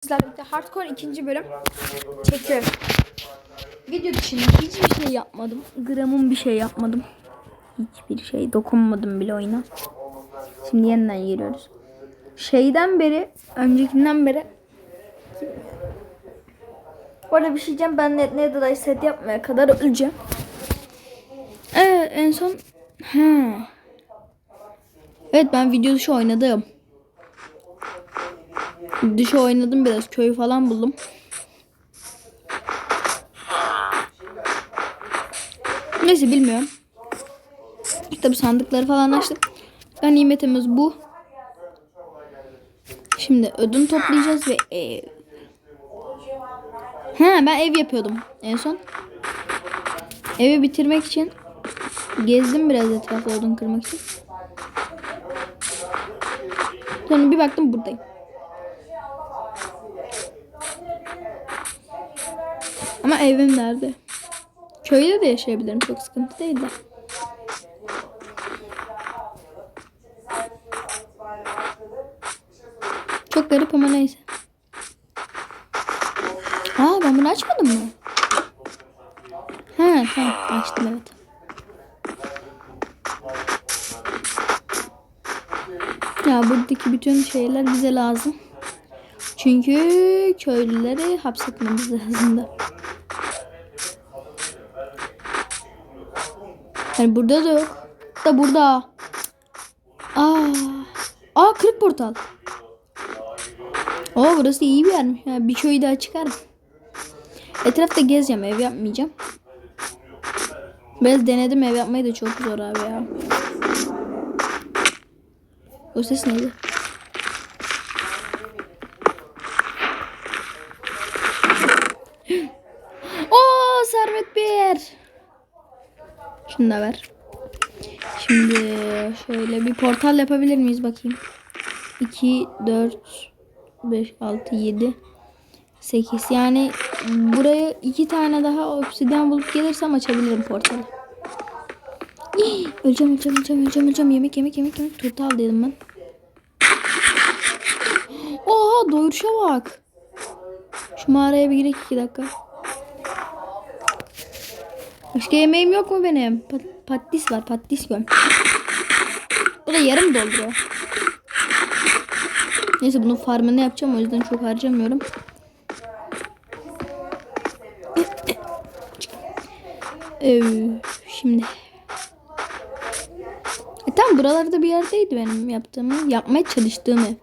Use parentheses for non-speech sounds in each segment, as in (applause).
Sizlerle birlikte Hardcore ikinci bölüm çekiyorum. Video dışında hiçbir şey yapmadım. Gramın bir şey yapmadım. Hiçbir şey dokunmadım bile oyuna. Şimdi yeniden giriyoruz. Şeyden beri, öncekinden beri bu arada bir şey diyeceğim. Ben net ne kadar set yapmaya kadar öleceğim. Evet en son he. Evet ben video dışı oynadım. Dışı oynadım biraz. Köy falan buldum. Neyse bilmiyorum. Tabi sandıkları falan açtım. Ganimetimiz bu. Şimdi ödün toplayacağız ve ev. He ben ev yapıyordum en son. Evi bitirmek için gezdim biraz etrafı odun kırmak için. Sonra bir baktım buradayım. Ama evim nerede? Köyde de yaşayabilirim. Çok sıkıntı değil de. Çok garip ama neyse. Aa ben bunu açmadım mı? Ha tamam açtım evet. Ya buradaki bütün şeyler bize lazım. Çünkü köylüleri hapsetmemiz lazım da. Yani burada da yok. Da burada. Aa. Aa kırık portal. Oo burası iyi bir yermiş. Yani bir köyü daha çıkarım. Etrafta gezeceğim ev yapmayacağım. Biraz denedim ev yapmayı da çok zor abi ya. O ses neydi? Oo servet bir. Şunu da ver. Şimdi şöyle bir portal yapabilir miyiz bakayım. 2, 4, 5, 6, 7, 8. Yani buraya iki tane daha obsidyen bulup gelirsem açabilirim portalı. Hii, (gasps) öleceğim, öleceğim, öleceğim, öleceğim, öleceğim. Yemek, yemek, yemek, yemek. Turta al dedim ben. (gasps) Oha doyuruşa bak. Şu mağaraya bir girek iki dakika. Başka yemeğim yok mu benim? Pat patates var. Patates göm. Bu da yarım dolduruyor. Neyse bunun farmını yapacağım. O yüzden çok harcamıyorum. Ee, şimdi. E tam buralarda bir yerdeydi benim yaptığımı. Yapmaya çalıştığım ev.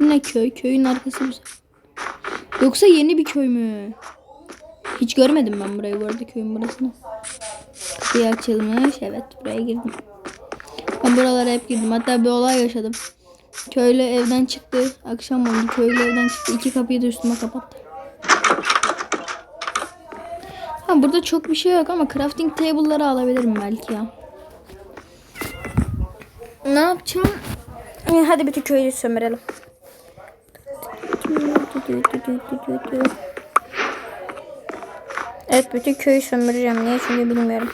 Ne köy? Köyün arkası güzel. Yoksa yeni bir köy mü? Hiç görmedim ben burayı bu arada köyün burasını. Kapıyı açılmış. Evet buraya girdim. Ben buralara hep girdim. Hatta bir olay yaşadım. Köylü evden çıktı. Akşam oldu. Köylü evden çıktı. İki kapıyı da üstüme kapattı. Ha burada çok bir şey yok ama crafting table'ları alabilirim belki ya. Ne yapacağım? Hadi bütün köyü sömürelim. Evet bütün köyü sömüreceğim. Niye çünkü bilmiyorum.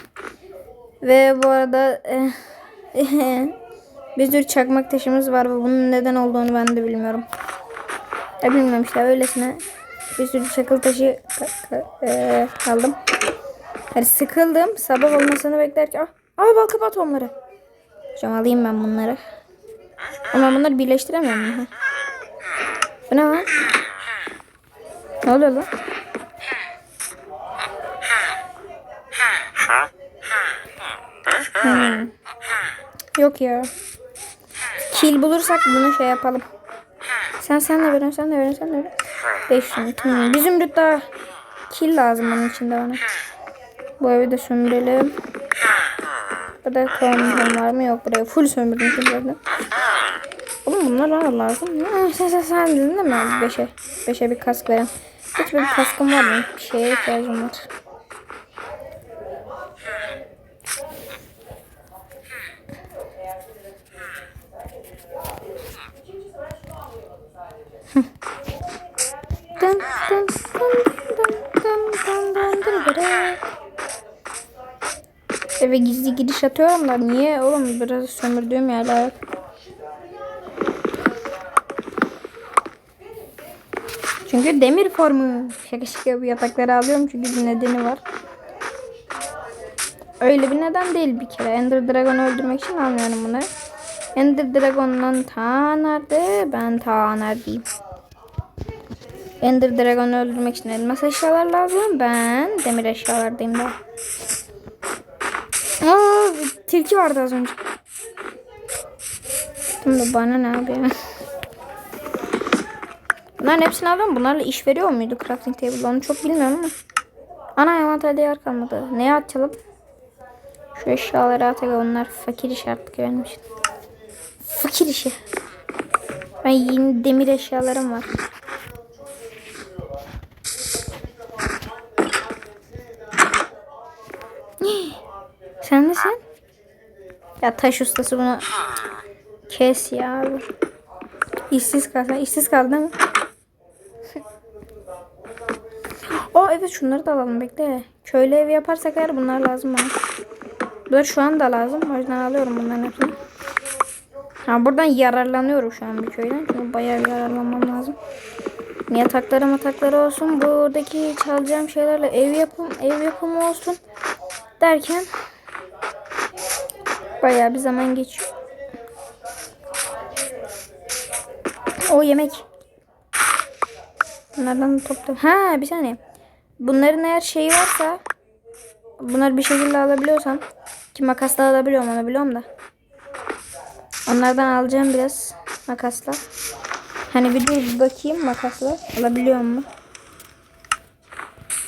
Ve bu arada eh, (laughs) bir sürü çakmak taşımız var ve bunun neden olduğunu ben de bilmiyorum. Ya bilmiyorum işte öylesine bir sürü çakıl taşı ka- eh, aldım. Yani sıkıldım. Sabah olmasını beklerken. Ah, ay bal kapat onları. Hocam alayım ben bunları. Ama bunları birleştiremiyorum. Bu ne lan? Ne oluyor lan? Hmm. Yok ya. Kil bulursak bunu şey yapalım. Sen sen de verin, sen de verin, sen de verin. 500 tamam. Bir zümrüt daha. Kil lazım bunun içinde bana. Bu evi de sömürelim. Burada kovamızın var mı? Yok buraya. Full sömürdüm şimdi. Oğlum bunlar bana lazım. Ha, sen sen sen dedin değil mi? Beşe. Beşe bir kask verin. Hiçbir bir kaskım var mı? Bir şeye ihtiyacım var. Eve gizli giriş atıyorum da niye oğlum biraz sömürdüğüm yerler. Çünkü demir formu. Şaka şaka bu yatakları alıyorum çünkü bir nedeni var. Öyle bir neden değil bir kere. Ender Dragon'u öldürmek için almıyorum bunu. Ender Dragon'dan ta nerede? Ben ta neredeyim? Ender Dragon'u öldürmek için elmas eşyalar lazım. Ben demir eşyalardayım da. Aa, tilki vardı az önce. Şimdi bana ne abi ya? Bunların hepsini alıyorum. Bunlarla iş veriyor muydu crafting table? Onu çok bilmiyorum ama. Ana envanterde yer kalmadı. Neye atalım? Şu eşyaları atalım. Onlar fakir iş artık için. Fakir işi. Ben yeni demir eşyalarım var. Sen misin? Ya taş ustası bunu kes ya. İşsiz kalsın. İşsiz kaldı değil (laughs) mi? Evet şunları da alalım bekle. Köylü evi yaparsak eğer bunlar lazım bana. Bunlar şu anda lazım. O yüzden alıyorum bunların hepsini. Ha buradan yararlanıyorum şu an bir köyden. Çünkü bayağı yararlanmam lazım. Yatakları matakları olsun. Buradaki çalacağım şeylerle ev yapım ev yapımı olsun. Derken bayağı bir zaman geçiyor. O yemek. Bunlardan topla. Ha bir saniye. Bunların eğer şeyi varsa bunları bir şekilde alabiliyorsam ki makasla alabiliyorum onu biliyorum da. Onlardan alacağım biraz makasla. Hani bir dur bir bakayım makasla alabiliyor mu?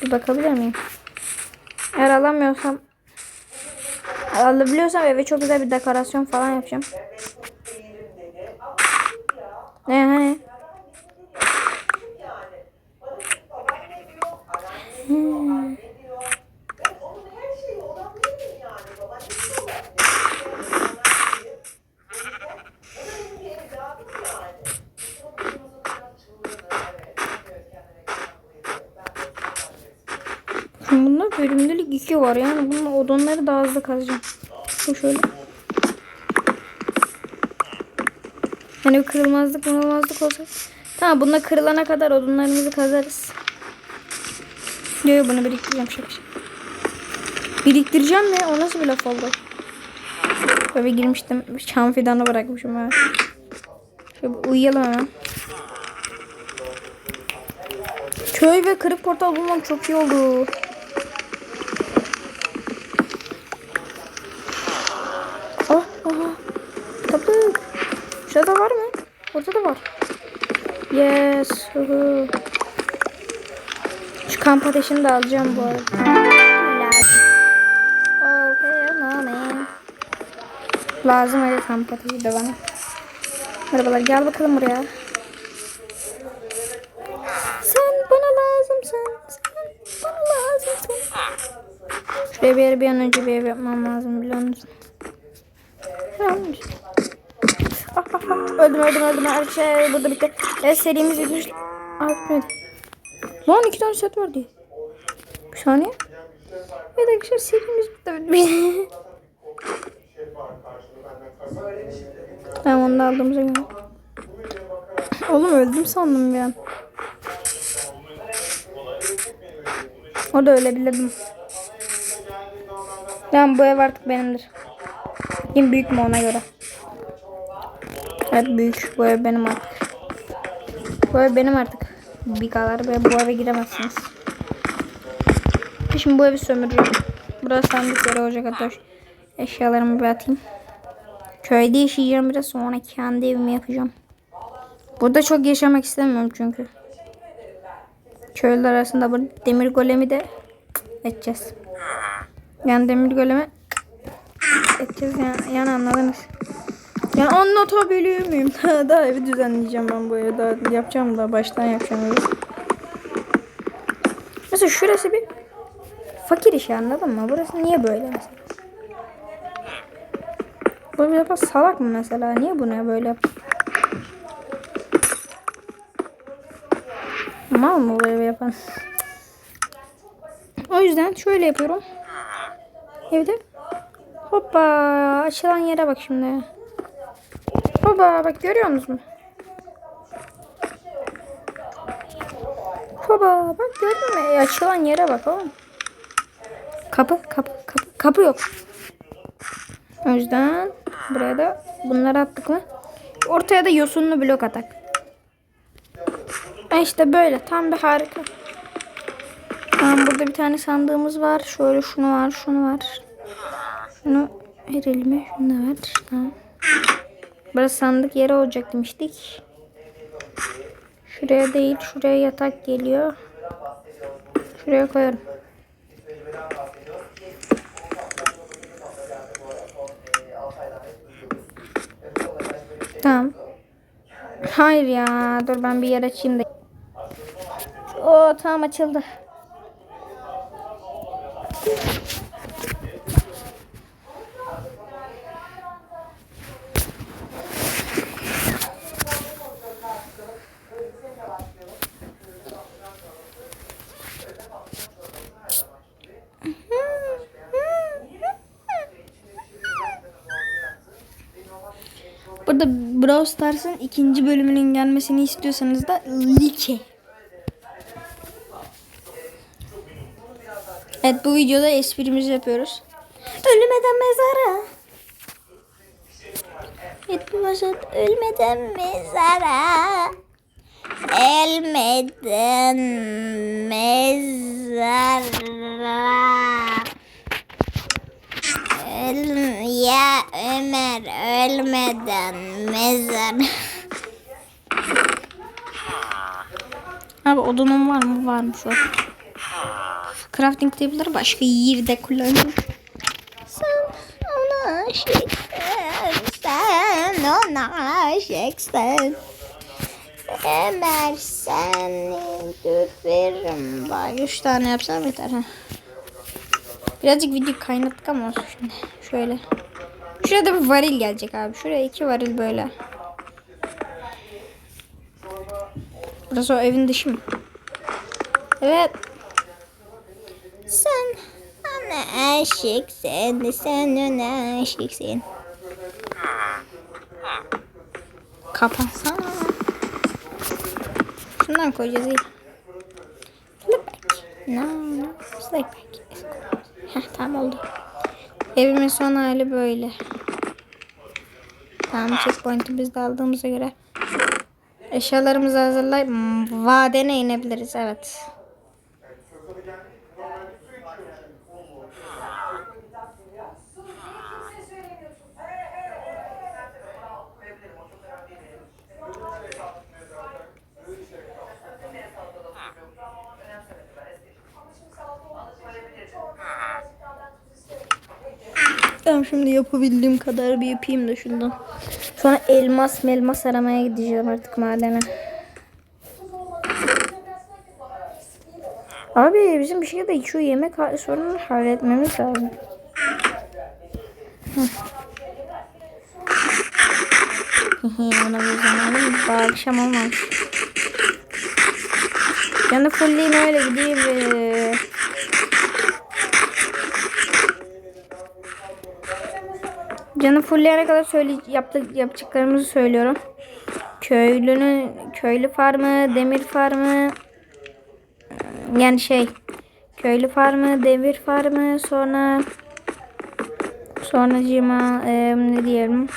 Bir bakabilir miyim? Eğer alamıyorsam alabiliyorsam eve çok güzel bir dekorasyon falan yapacağım. Ne hani? Şimdi Bunda bölümlülük 2 var yani bunun odunları daha hızlı kazacağım. Bu şöyle. Hani kırılmazlık kırılmazlık olsa. Tamam bunda kırılana kadar odunlarımızı kazarız. Diyor bunu biriktireceğim şaka şaka. Biriktireceğim mi? O nasıl bir laf oldu? Böyle girmiştim. Çam fidanı bırakmışım ha. Şöyle uyuyalım hemen. Köy ve kırık portal bulmam çok iyi oldu. Ah, aha. Tapık. Şurada var mı? Orada da var. Yes. Şu kamp ateşini de alacağım bu arada. Lazım öyle kamp ateşi de bana. Merhabalar gel bakalım buraya. Sen bana lazımsın. Sen bana lazımsın. Şuraya bir yere bir an önce bir ev yapmam lazım biliyor musun? Yanlış. Öldüm öldüm öldüm. Arkadaşlar burada bitti. Evet serimiz bitmiş. Aa bitmedi. Lan iki tane set var diye. Bir saniye. Evet arkadaşlar serimiz bitti. (laughs) tamam onu da aldığımıza göre. Oğlum öldüm sandım bir an. O da ölebilirdim. Tamam bu ev artık benimdir. Kim büyük mü ona göre. Evet büyük. Bu ev benim artık. Bu ev benim artık. Bir kadar ve bu eve giremezsiniz. Şimdi bu evi sömüreceğim. Burası sandık yeri olacak şu eşyalarımı bir atayım. Köyde yaşayacağım biraz sonra kendi evimi yapacağım. Burada çok yaşamak istemiyorum çünkü. Köylüler arasında bu demir golemi de edeceğiz. Yani demir golemi edeceğiz yani, yani anladınız. Yani anlatabiliyor muyum? (laughs) daha evi düzenleyeceğim ben bu evi. Daha yapacağım da baştan yapacağım. Mesela şurası bir fakir işi anladın mı? Burası niye böyle mesela? Bu bir defa salak mı mesela? Niye bunu böyle yap? Mal mı bu evi yapan? O yüzden şöyle yapıyorum. Evde hoppa açılan yere bak şimdi. Hoppa bak görüyor musun? Baba bak gördün mü? E, açılan yere bak oğlum. Kapı kapı kapı kapı yok. O yüzden buraya da bunları attık mı? Ortaya da yosunlu blok atak. Ha işte böyle tam bir harika. Tamam burada bir tane sandığımız var. Şöyle şunu var şunu var. Şunu verelim mi? Şunu da ver. Tamam. Burası sandık yeri olacak demiştik. Şuraya değil şuraya yatak geliyor. Şuraya koyarım. Tamam. Hayır ya. Dur ben bir yer açayım da. Oo tamam açıldı. Burada Brawl Stars'ın ikinci bölümünün gelmesini istiyorsanız da like. Evet bu videoda esprimizi yapıyoruz. Ölmeden mezara. Yetmezet ölmeden mezara. Ölmeden mezara. Öl ya Ömer ölmeden mezar. Abi odunun var mı? Varmış var. Crafting table'ları başka yerde kullanıyorum. Sen ona aşıksın. Sen ona aşıksın. Ömer seni döverim. Bak üç tane yapsam yeter. Ha. Birazcık video kaynattık ama olsun şimdi. Şöyle. Şurada bir varil gelecek abi. Şuraya iki varil böyle. Burası o evin dışı mı? Evet. Sen ona aşıksın. Sen ona aşıksın. Kapatsana. Şundan koyacağız iyi. Flip back. No, no. Slide back. Tamam oldu. Evimin son hali böyle. Tamam checkpoint'imizi de aldığımıza göre. Eşyalarımızı hazırlayıp vadene inebiliriz. Evet. Tamam şimdi yapabildiğim kadar bir yapayım da şundan. Sonra elmas melmas aramaya gideceğim artık madene. Abi bizim bir şey de şu yemek sorununu halletmemiz lazım. Ona bir zamanım. Ben de fullleyim öyle gideyim. Canı fulleyene kadar söyle yaptık yapacaklarımızı söylüyorum. Köylünün köylü farmı, demir farmı yani şey köylü farmı, demir farmı sonra sonra cima e, ne diyelim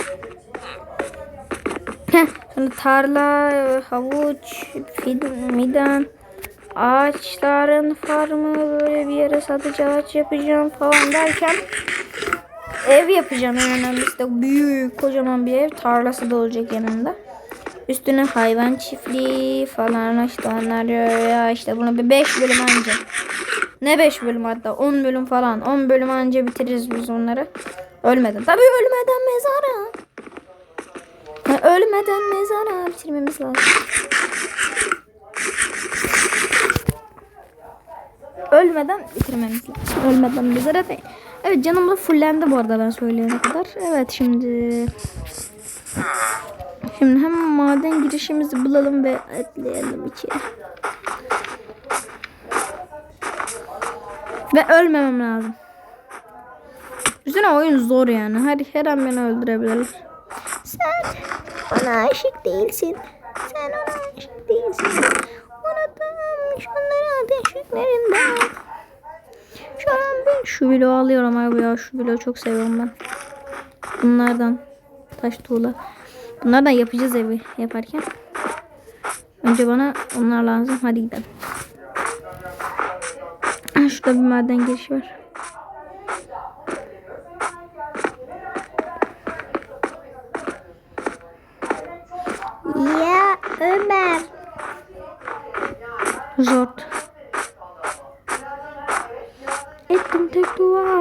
sonra tarla, havuç, fidan, ağaçların farmı böyle bir yere satıcı ağaç yapacağım falan derken ev yapacağım en önemlisi de büyük kocaman bir ev tarlası da olacak yanında. Üstüne hayvan çiftliği falan işte onlar ya işte bunu bir 5 bölüm anca. Ne 5 bölüm hatta 10 bölüm falan 10 bölüm anca bitiririz biz onları. Ölmeden. Tabii ölmeden mezara. Ha, ölmeden mezara bitirmemiz lazım. Ölmeden bitirmemiz lazım. Ölmeden mezara değil. Evet canım da fullendi bu arada ben söyleyene kadar. Evet şimdi Şimdi hemen maden girişimizi bulalım ve atlayalım içeri. Ve ölmemem lazım. Üstüne oyun zor yani. Her, her an beni öldürebilirler. Sen ona aşık değilsin. Sen ona aşık değilsin. Unutulmuş Şu bloğu alıyorum abi ya. Şu bloğu çok seviyorum ben. Bunlardan. Taş tuğla. Bunlardan yapacağız evi yaparken. Önce bana onlar lazım. Hadi gidelim. (clears throat) Şurada bir maden girişi var. Ya Ömer. Zort.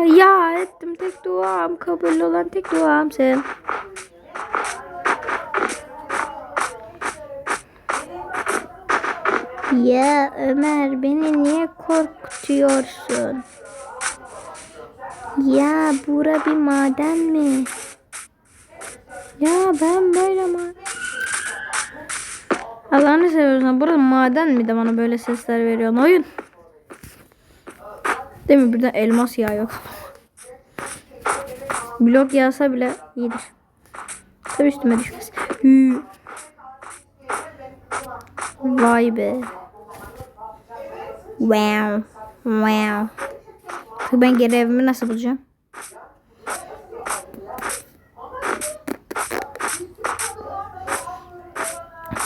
Ya ettim tek duam. Kabul olan tek duam sen. Ya Ömer beni niye korkutuyorsun? Ya bura bir maden mi? Ya ben böyle ma... Allah'ını seviyorsan burası maden mi de bana böyle sesler veriyorsun oyun. Değil mi birden elmas yağıyor. Blok yağsa bile iyidir. Tabii üstüme düşmez. Hü. Vay be. Wow. Wow. Ben geri evimi nasıl bulacağım?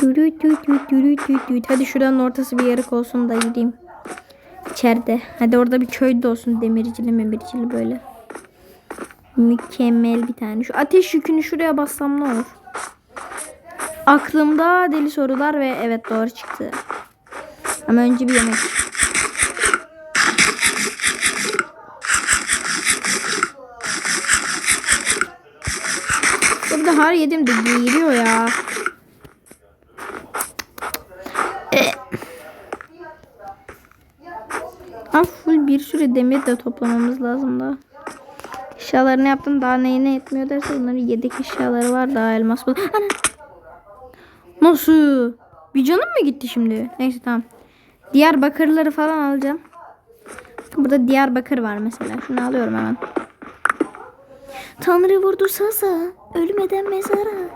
Dürü dü dü dürü dü dü. Hadi şuranın ortası bir yarık olsun da gideyim. İçeride. Hadi orada bir köy de olsun. Demircili memircili böyle. Mükemmel bir tane. Şu ateş yükünü şuraya bassam ne olur? Aklımda deli sorular ve evet doğru çıktı. Ama önce bir yemek. De her yedim de geliyor ya. Ha full bir sürü demir de toplamamız lazım da. Eşyalarını yaptım daha neyine yetmiyor derse bunların yedek eşyaları var daha elmas bul. Nasıl? Bir canım mı gitti şimdi? Neyse tamam. Diğer bakırları falan alacağım. Burada Diyarbakır var mesela. Şunu alıyorum hemen. Tanrı vurdu sasa. Ölmeden mezara.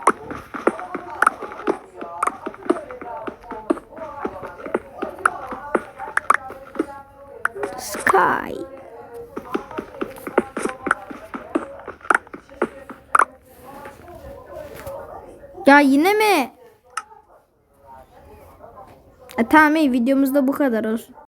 Sky. Ya yine mi? E, tamam iyi videomuzda bu kadar olsun.